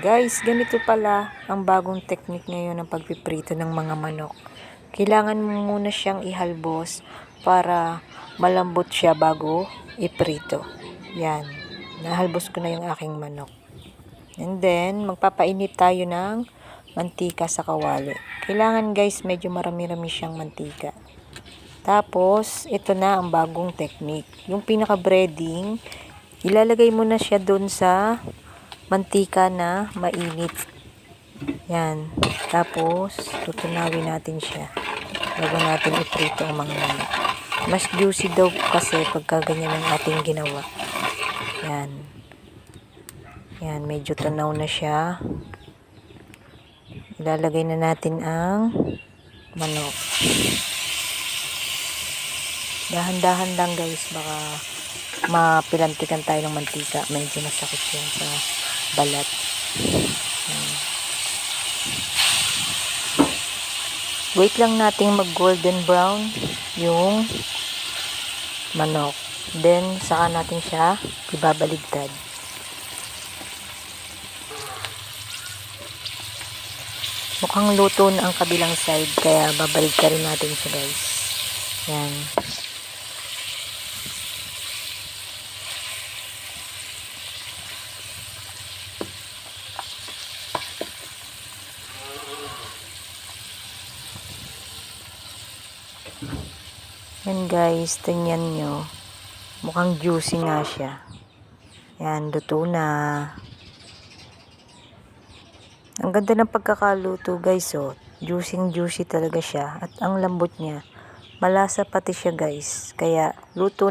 Guys, ganito pala ang bagong technique ngayon ng pagpiprito ng mga manok. Kailangan mo muna siyang ihalbos para malambot siya bago iprito. Yan. Nahalbos ko na yung aking manok. And then, magpapainit tayo ng mantika sa kawali. Kailangan guys, medyo marami-rami siyang mantika. Tapos, ito na ang bagong technique. Yung pinaka-breading, ilalagay mo na siya doon sa mantika na mainit. Yan. Tapos, tutunawin natin siya. Bago natin iprito ang mga manok. Mas juicy daw kasi pagka ganyan ang ating ginawa. Yan. Yan, medyo tunaw na siya. Ilalagay na natin ang manok. Dahan-dahan lang guys, baka mapilantikan tayo ng mantika. Medyo masakit yan sa balat. Wait lang nating mag golden brown yung manok. Then, saka natin siya ibabaligtad. Mukhang luto na ang kabilang side, kaya babalik ka rin natin siya guys. Yan. Yan guys, tingnan nyo. Mukhang juicy nga siya. Yan, luto na. Ang ganda ng pagkakaluto guys, oh. Juicy juicy talaga siya. At ang lambot niya. Malasa pati siya guys. Kaya, luto na.